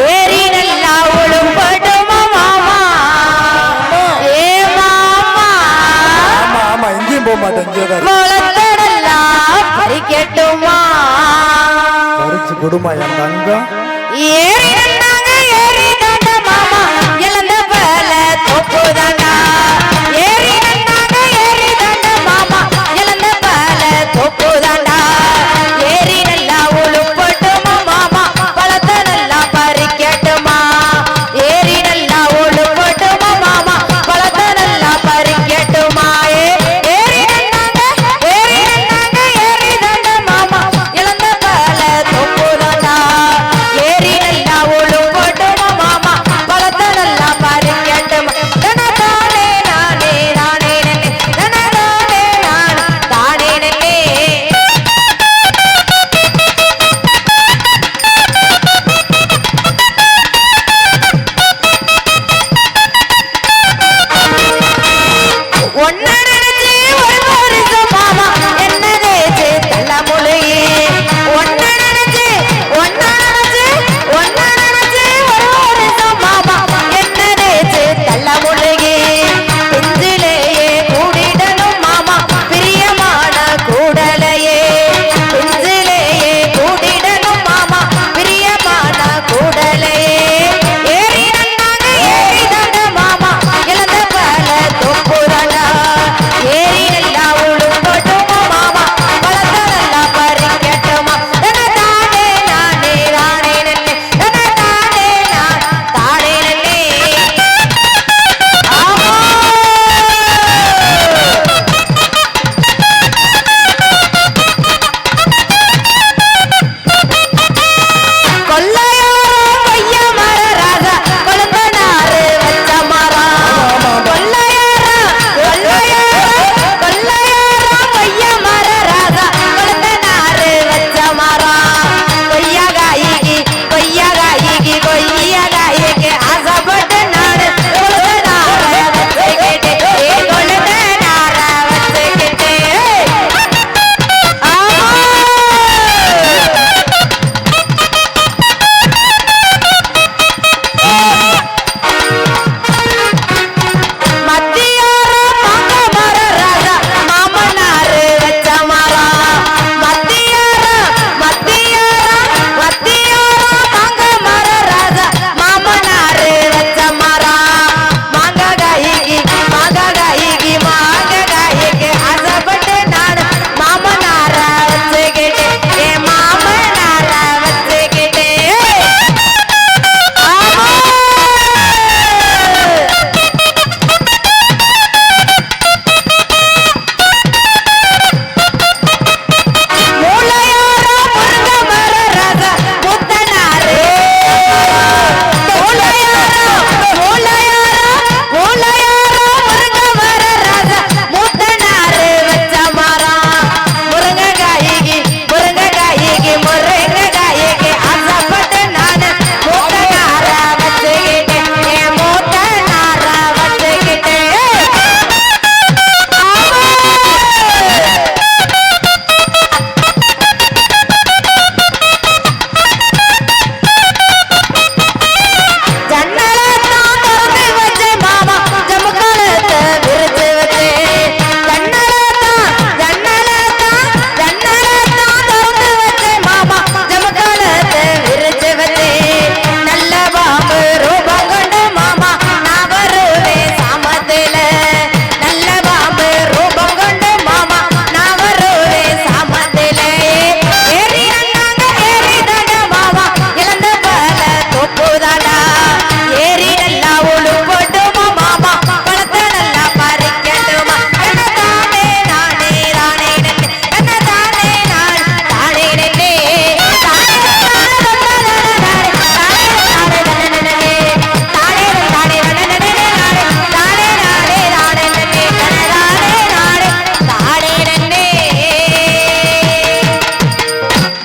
ஏறி நல்லா உழும்படுமா மாமா. ஏ மாமா. ஆமா ஆமா எங்கேயும் போக மாட்டேன். முளத்தடெல்லாம் பறிக்கட்டுமா. பறிச்சு கொடுமா என் தங்கம். ஏறி Don't that.